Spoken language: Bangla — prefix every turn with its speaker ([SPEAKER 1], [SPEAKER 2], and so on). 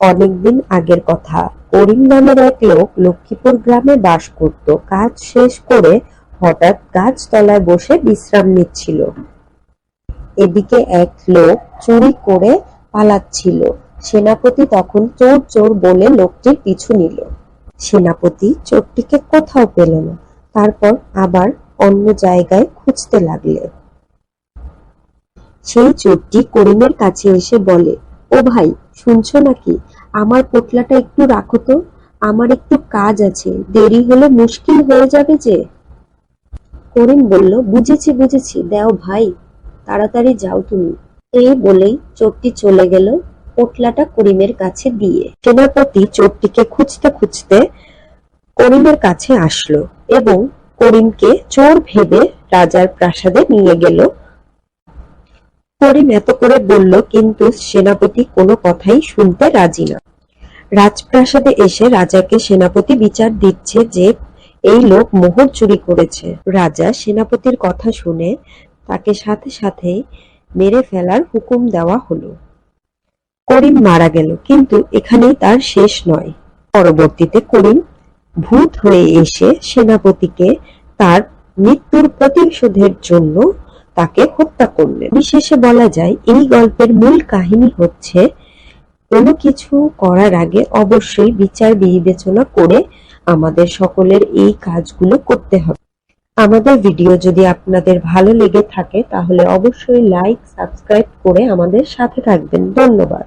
[SPEAKER 1] অনেকদিন আগের কথা। করিম নামের এক লোক লক্ষ্মীপুর গ্রামে বাস করত। কাজ শেষ করে হঠাৎ গাছতলায় বসে বিশ্রাম নিচ্ছিল। এদিকে এক লোক চুরি করে পালাচ্ছিল। সেনাপতি তখন চোর চোর বলে লোকটির পিছু নিল। সেনাপতি চোরটিকে কোথাও পেল না। তারপর আবার অন্য জায়গায় খুঁজতে লাগলে। সেই চোরটি করিমের কাছে এসে বলে, ও ভাই শুনছো নাকি? আমার পোটলাটা একটু রাখো তো। আমার একটু কাজ আছে। দেরি হলে মুশকিল হয়ে যাবে যে। করিম বলল, বুঝেছি বুঝেছি। দাও ভাই, তাড়াতাড়ি যাও তুমি। এই বলেই চোরটি চলে গেল পোটলাটা করিমের কাছে দিয়ে। সেনাপতি চোরটিকে খুঁজতে খুঁজতে করিমের কাছে আসলো এবং করিমকে চোর ভেবে রাজার প্রাসাদে নিয়ে গেল। করিম এত করে বলল, কিন্তু সেনাপতি কোনো কথাই শুনতে রাজি না। রাজপ্রাসাদে এসে রাজাকে সেনাপতি বিচার দিচ্ছে যে এই লোক মোহর চুরি করেছে। রাজা সেনাপতির কথা শুনে তাকে সাথে সাথে মেরে ফেলার হুকুম দেওয়া হলো। করিম মারা গেল, কিন্তু এখানেই তার শেষ নয়। পরবর্তীতে করিম ভূত হয়ে এসে সেনাপতিকে তার মৃত্যুর প্রতিশোধের জন্য তাকে হত্যা করলেন। বিশেষে বলা যায়, এই গল্পের মূল কাহিনী হচ্ছে, কোনো কিছু করার আগে অবশ্যই বিচার বিবেচনা করে আমাদের সকলের এই কাজগুলো করতে হবে। আমাদের ভিডিও যদি আপনাদের ভালো লেগে থাকে, তাহলে অবশ্যই লাইক, সাবস্ক্রাইব করে আমাদের সাথে থাকবেন। ধন্যবাদ।